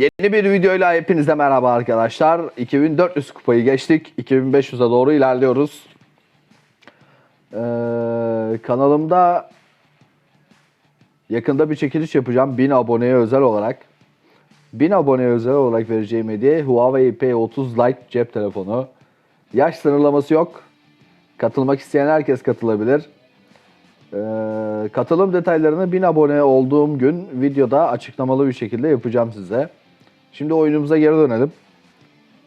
Yeni bir videoyla hepinize merhaba arkadaşlar. 2400 kupayı geçtik. 2500'e doğru ilerliyoruz. Ee, kanalımda yakında bir çekiliş yapacağım. 1000 aboneye özel olarak. 1000 aboneye özel olarak vereceğim hediye Huawei P30 Lite cep telefonu. Yaş sınırlaması yok. Katılmak isteyen herkes katılabilir. Ee, katılım detaylarını 1000 abone olduğum gün videoda açıklamalı bir şekilde yapacağım size. Şimdi oyunumuza geri dönelim.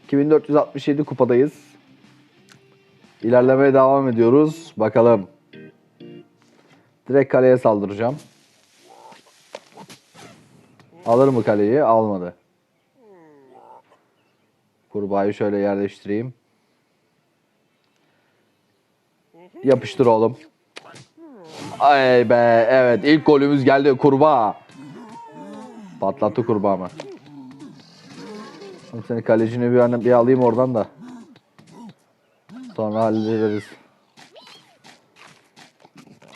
2467 kupadayız. İlerlemeye devam ediyoruz. Bakalım. Direkt kaleye saldıracağım. Alır mı kaleyi? Almadı. Kurbağayı şöyle yerleştireyim. Yapıştır oğlum. Ay be evet ilk golümüz geldi kurbağa. Patlattı kurbağamı. Oğlum seni kalecini bir, an- bir alayım oradan da. Sonra hallederiz.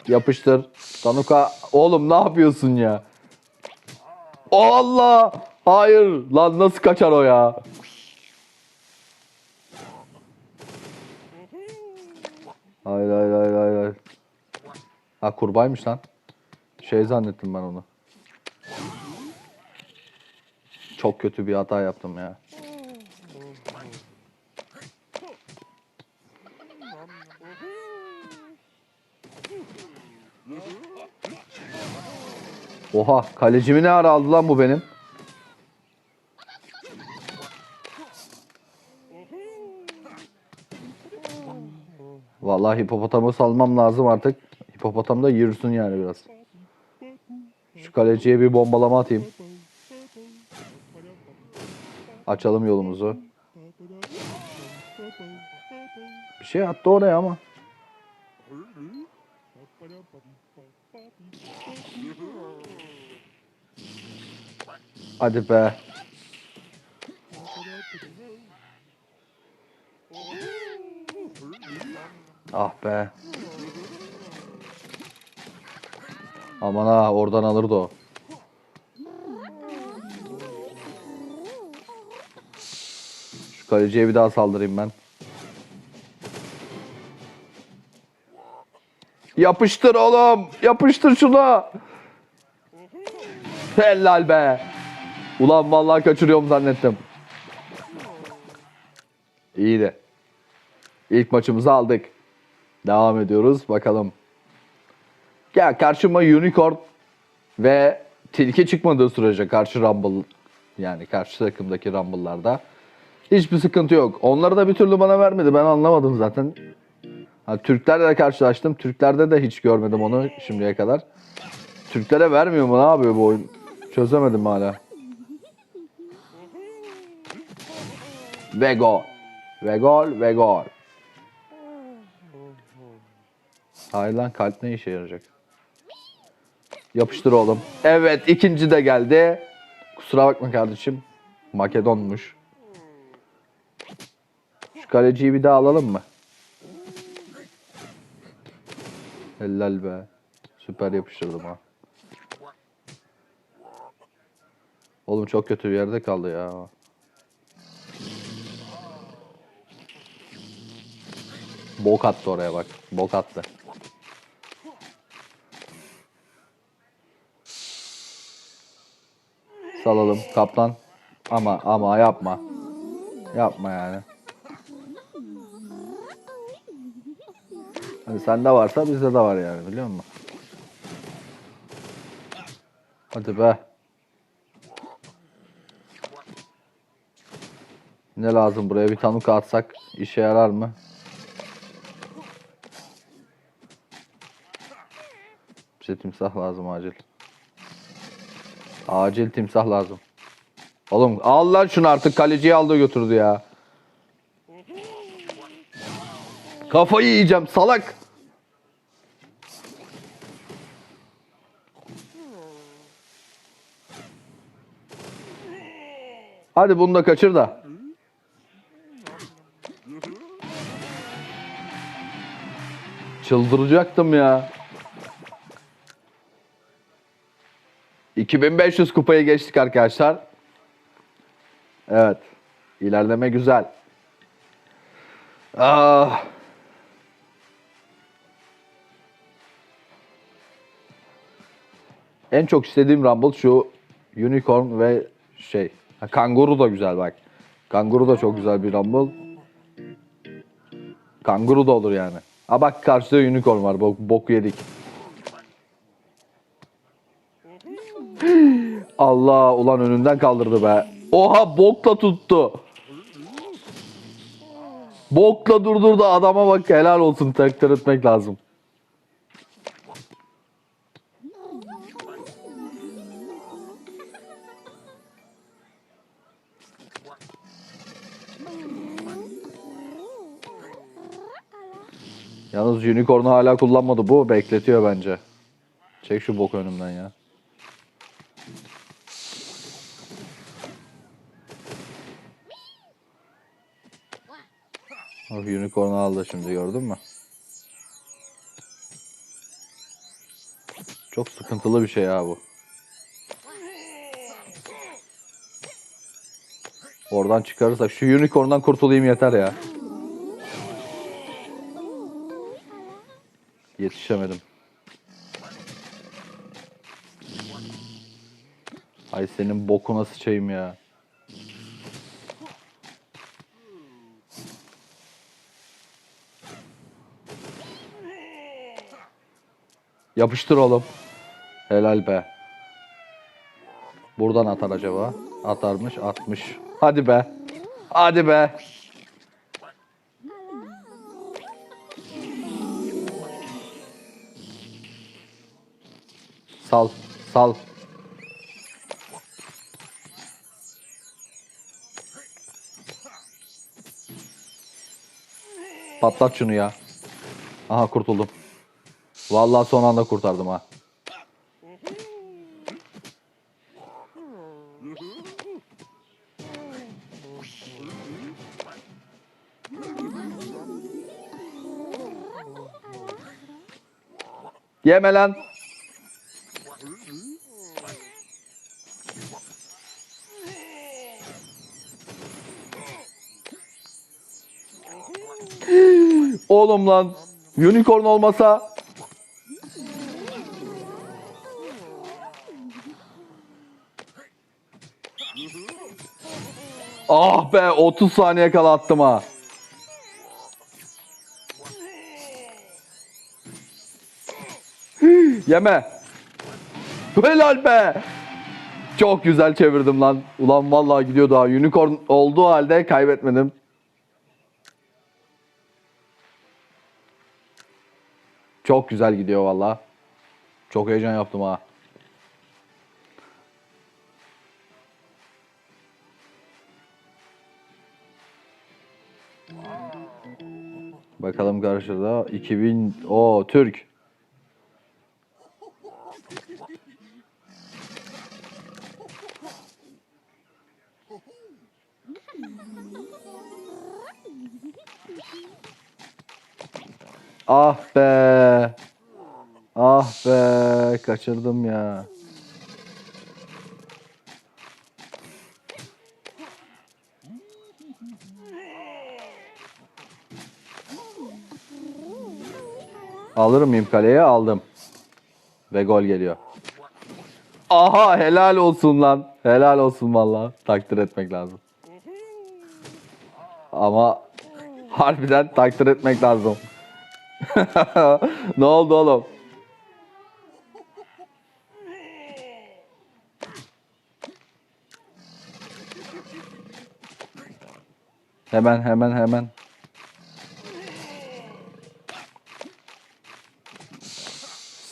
Yapıştır. Tanuka oğlum ne yapıyorsun ya? Allah! Hayır lan nasıl kaçar o ya? Hayır hayır hayır hayır. hayır. Ha kurbağaymış lan. Şey zannettim ben onu. Çok kötü bir hata yaptım ya. Oha kalecimi ne ara aldı lan bu benim? Vallahi hipopotamı salmam lazım artık. Hipopotam da yürüsün yani biraz. Şu kaleciye bir bombalama atayım. Açalım yolumuzu. Bir şey attı oraya ama. Hadi be. Ah be. Aman ha oradan alırdı o. Şu kaleciye bir daha saldırayım ben. Yapıştır oğlum. Yapıştır şunu. Helal be. Ulan vallahi kaçırıyorum zannettim. İyiydi. İlk maçımızı aldık. Devam ediyoruz. Bakalım. Ya karşıma unicorn ve tilki çıkmadığı sürece karşı Rumble yani karşı takımdaki Rumble'larda hiçbir sıkıntı yok. Onları da bir türlü bana vermedi. Ben anlamadım zaten. Ha, Türklerle karşılaştım. Türklerde de hiç görmedim onu şimdiye kadar. Türklere vermiyor mu? Ne yapıyor bu oyun? Çözemedim hala. Ve gol. Ve gol ve gol. Kalp ne işe yarayacak? Yapıştır oğlum. Evet ikinci de geldi. Kusura bakma kardeşim. Makedonmuş. Şu kaleciyi bir daha alalım mı? Helal be. Süper yapıştırdım ha. Oğlum çok kötü bir yerde kaldı ya. Bok attı oraya bak. Bok attı. Salalım kaptan. Ama ama yapma. Yapma yani. Hani sende varsa bizde de var yani biliyor musun? Hadi be. Ne lazım buraya bir tanuka atsak işe yarar mı? Bize timsah lazım acil. Acil timsah lazım. Oğlum al lan şunu artık kaleciyi aldı götürdü ya. Kafayı yiyeceğim salak. Hadi bunu da kaçır da. Çıldıracaktım ya. 2500 kupayı geçtik arkadaşlar. Evet. İlerleme güzel. Ah. En çok istediğim Rumble şu Unicorn ve şey. Ha, kanguru da güzel bak. Kanguru da çok güzel bir Rumble. Kanguru da olur yani. Ha bak karşıda Unicorn var. Bok, bok yedik. Allah ulan önünden kaldırdı be. Oha bokla tuttu. Bokla durdurdu adama bak helal olsun takdir etmek lazım. Yalnız unicorn'u hala kullanmadı bu bekletiyor bence. Çek şu bok önümden ya. Oh, unicorn'u aldı şimdi gördün mü? Çok sıkıntılı bir şey ya bu. Oradan çıkarırsak şu unicorn'dan kurtulayım yeter ya. Yetişemedim. Ay senin bokuna sıçayım ya. Yapıştır oğlum. Helal be. Buradan atar acaba. Atarmış, atmış. Hadi be. Hadi be. Sal, sal. Patlat şunu ya. Aha kurtuldum. Vallahi son anda kurtardım ha. Yeme lan. Oğlum lan. Unicorn olmasa Ah be 30 saniye kala attım ha. Yeme. Helal be. Çok güzel çevirdim lan. Ulan vallahi gidiyor daha. Unicorn olduğu halde kaybetmedim. Çok güzel gidiyor valla. Çok heyecan yaptım ha. Bakalım karşıda 2000 o Türk. Ah be. Ah be. Kaçırdım ya. Alır mıyım kaleye? Aldım. Ve gol geliyor. Aha helal olsun lan. Helal olsun valla. Takdir etmek lazım. Ama harbiden takdir etmek lazım. ne oldu oğlum? Hemen hemen hemen.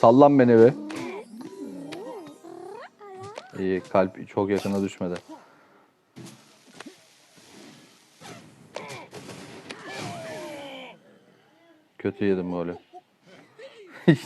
Sallan beni bir. İyi kalp çok yakına düşmedi. Kötü yedim böyle.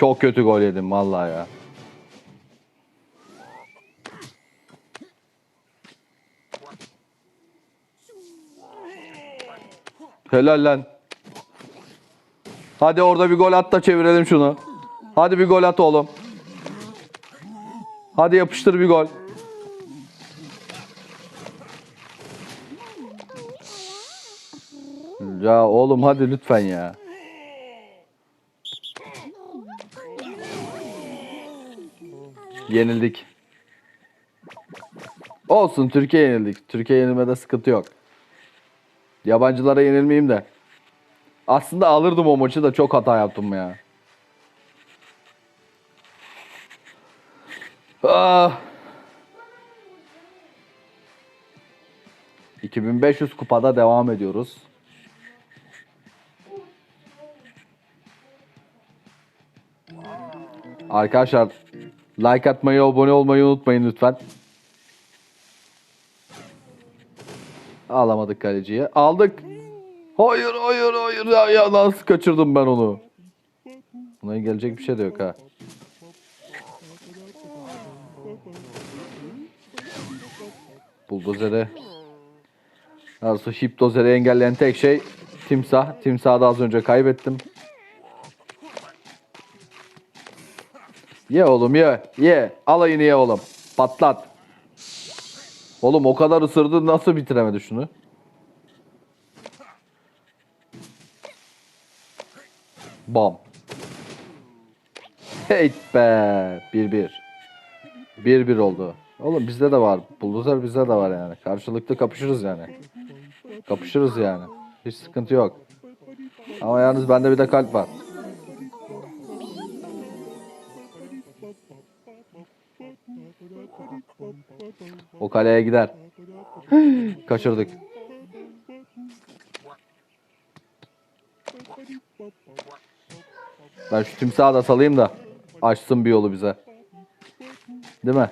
Çok kötü gol yedim vallahi ya. Helal lan. Hadi orada bir gol at da çevirelim şunu. Hadi bir gol at oğlum. Hadi yapıştır bir gol. Ya oğlum hadi lütfen ya. Yenildik. Olsun Türkiye yenildik. Türkiye yenilmede sıkıntı yok. Yabancılara yenilmeyeyim de. Aslında alırdım o maçı da çok hata yaptım ya. Ah. 2500 kupada devam ediyoruz. Arkadaşlar like atmayı, abone olmayı unutmayın lütfen. Alamadık kaleciyi. Aldık. Hayır hayır hayır ya, ya nasıl kaçırdım ben onu? Buna gelecek bir şey de yok ha. Buldozere. Arzu hipdozeri engelleyen tek şey timsah. Timsahı da az önce kaybettim. Ye oğlum ye. Ye. Alayını ye oğlum. Patlat. Oğlum o kadar ısırdı nasıl bitiremedi şunu? Bam. Hey be. 1-1. 1-1 oldu. Oğlum bizde de var. Buldozer bizde de var yani. Karşılıklı kapışırız yani. Kapışırız yani. Hiç sıkıntı yok. Ama yalnız bende bir de kalp var. O kaleye gider. Kaçırdık. Ben şu timsahı da salayım da açsın bir yolu bize. Değil mi?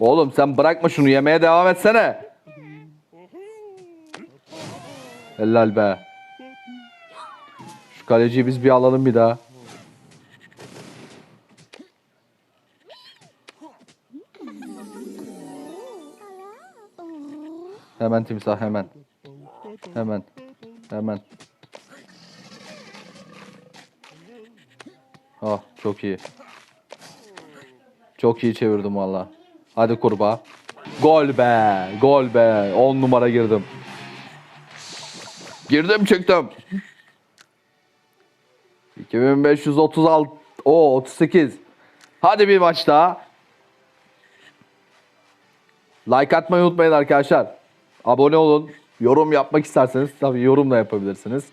Oğlum sen bırakma şunu yemeye devam etsene. Helal be. Şu kaleciyi biz bir alalım bir daha. Hemen timsah hemen. Hemen. Hemen. Oh çok iyi. Çok iyi çevirdim valla. Hadi kurbağa. Gol be. Gol be. 10 numara girdim. Girdim çıktım. 2536. O 38. Hadi bir maç daha. Like atmayı unutmayın arkadaşlar. Abone olun. Yorum yapmak isterseniz tabii yorum da yapabilirsiniz.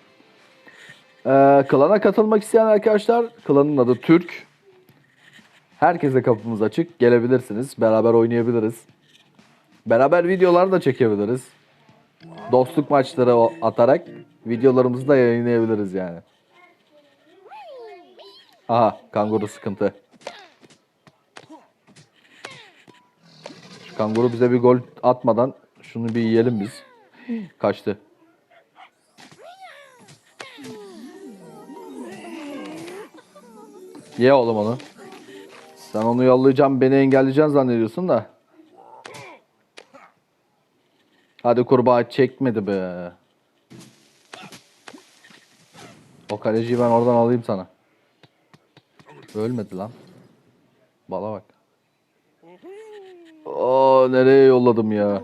Ee, klana katılmak isteyen arkadaşlar klanın adı Türk. Herkese kapımız açık. Gelebilirsiniz. Beraber oynayabiliriz. Beraber videolar da çekebiliriz. Dostluk maçları atarak videolarımızı da yayınlayabiliriz yani. Aha kanguru sıkıntı. Şu kanguru bize bir gol atmadan şunu bir yiyelim biz. Kaçtı. Ye oğlum onu. Sen onu yollayacağım beni engelleyeceksin zannediyorsun da. Hadi kurbağa çekmedi be. O kaleciyi ben oradan alayım sana. Ölmedi lan. Bala bak. Oo nereye yolladım ya?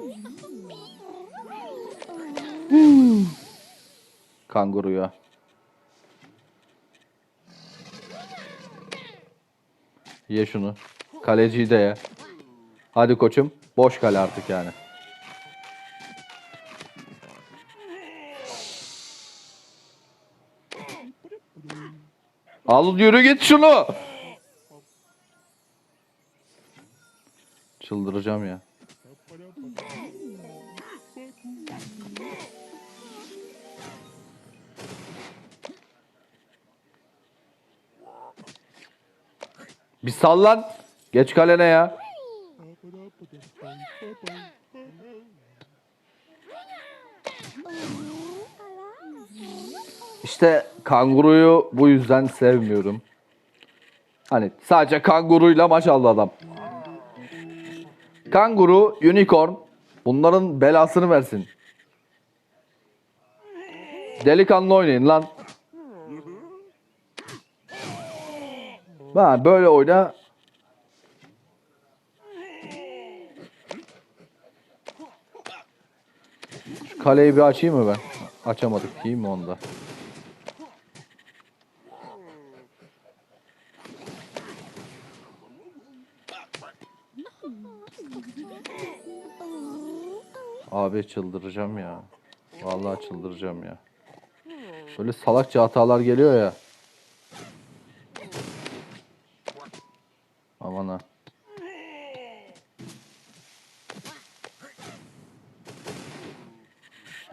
Kanguruya. Ye şunu. Kaleciyi de ye. Hadi koçum. Boş kale artık yani. Al yürü git şunu. Çıldıracağım ya. Bir sallan. Geç kalene ya. İşte kanguruyu bu yüzden sevmiyorum. Hani sadece kanguruyla maç aldı adam. Kanguru, unicorn bunların belasını versin. Delikanlı oynayın lan. Ha, böyle oyna. Şu kaleyi bir açayım mı ben? Açamadık değil mi onda? Abi çıldıracağım ya. Vallahi çıldıracağım ya. Böyle salakça hatalar geliyor ya. Aman ha.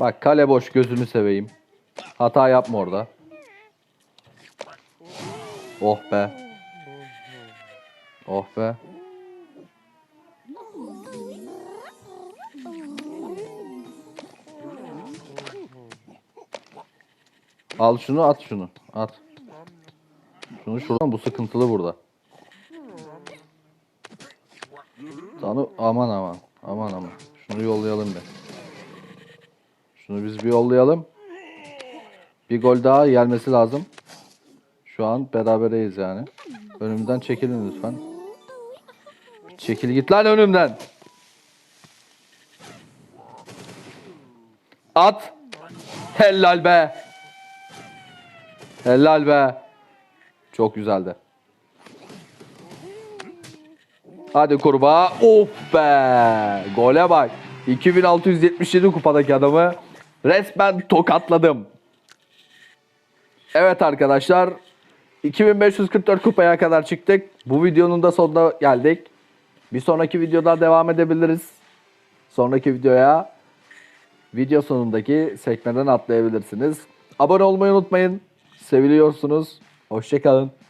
Bak kale boş gözünü seveyim. Hata yapma orada. Oh be. Oh be. Al şunu at şunu. At. Şunu şuradan bu sıkıntılı burada. Tanı aman aman. Aman aman. Şunu yollayalım bir. Şunu biz bir yollayalım. Bir gol daha gelmesi lazım. Şu an berabereyiz yani. Önümden çekilin lütfen. Çekil git lan önümden. At. Helal be. Helal be. Çok güzeldi. Hadi kurbağa. Of be. Gole bak. 2677 kupadaki adamı resmen tokatladım. Evet arkadaşlar. 2544 kupaya kadar çıktık. Bu videonun da sonuna geldik. Bir sonraki videoda devam edebiliriz. Sonraki videoya video sonundaki sekmeden atlayabilirsiniz. Abone olmayı unutmayın. Seviliyorsunuz. Hoşçakalın.